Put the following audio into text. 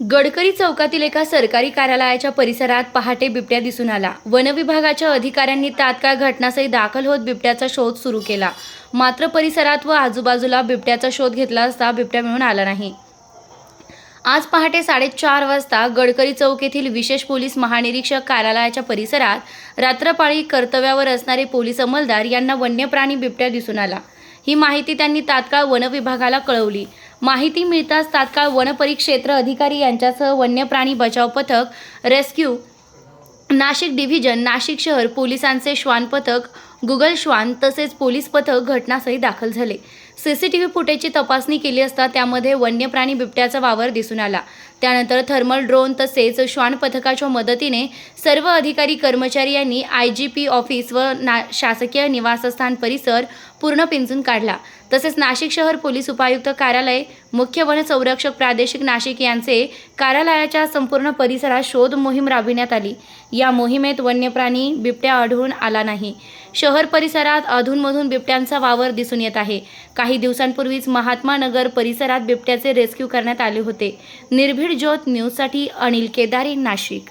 गडकरी चौकातील एका सरकारी कार्यालयाच्या परिसरात पहाटे बिबट्या दिसून आला. वनविभागाच्या अधिकाऱ्यांनी तात्काळ घटनास्थळी दाखल होत बिबट्याचा शोध सुरू केला. मात्र परिसरात व आजूबाजूला बिबट्याचा शोध घेतला असता बिबट्या मिळून आला नाही. आज पहाटे साडेचार वाजता गडकरी चौक येथील विशेष पोलीस महानिरीक्षक कार्यालयाच्या परिसरात रात्रपाळी कर्तव्यावर असणारे पोलीस अंमलदार यांना वन्यप्राणी बिबट्या दिसून आला. ही माहिती त्यांनी तात्काळ वनविभागाला कळवली. माहिती मिळताच तात्काळ वनपरिक्षेत्र अधिकारी यांच्यासह वन्यप्राणी बचाव पथक रेस्क्यू नाशिक डिव्हिजन नाशिक शहर पोलिसांचे श्वान पथक गुगल श्वान तसेच पोलीस पथक घटनास्थळी दाखल झाले. सीसीटीव्ही फुटेजची तपासणी केली असता त्यामध्ये वन्यप्राणी बिबट्याचा वावर दिसून आला. त्यानंतर थर्मल ड्रोन तसेच श्वान पथकाच्या मदतीने सर्व अधिकारी कर्मचारी यांनी आय जी पी ऑफिस व ना शासकीय निवासस्थान परिसर पूर्ण पिंजून काढला. तसेच नाशिक शहर पोलीस उपायुक्त कार्यालय मुख्य वन संरक्षक प्रादेशिक नाशिक यांचे कार्यालयाच्या संपूर्ण परिसरात शोध मोहीम राबविण्यात आली. या मोहिमेत वन्यप्राणी बिबट्या आढळून आला नाही. शहर परिसरात अधूनमधून बिबट्यांचा वावर दिसून येत आहे. काही दिवसांपूर्वीच महात्मा नगर परिसरात बिबट्याचे रेस्क्यू करण्यात आले होते. निर्भीड ज्योत न्यूजसाठी अनिल केदारे नाशिक.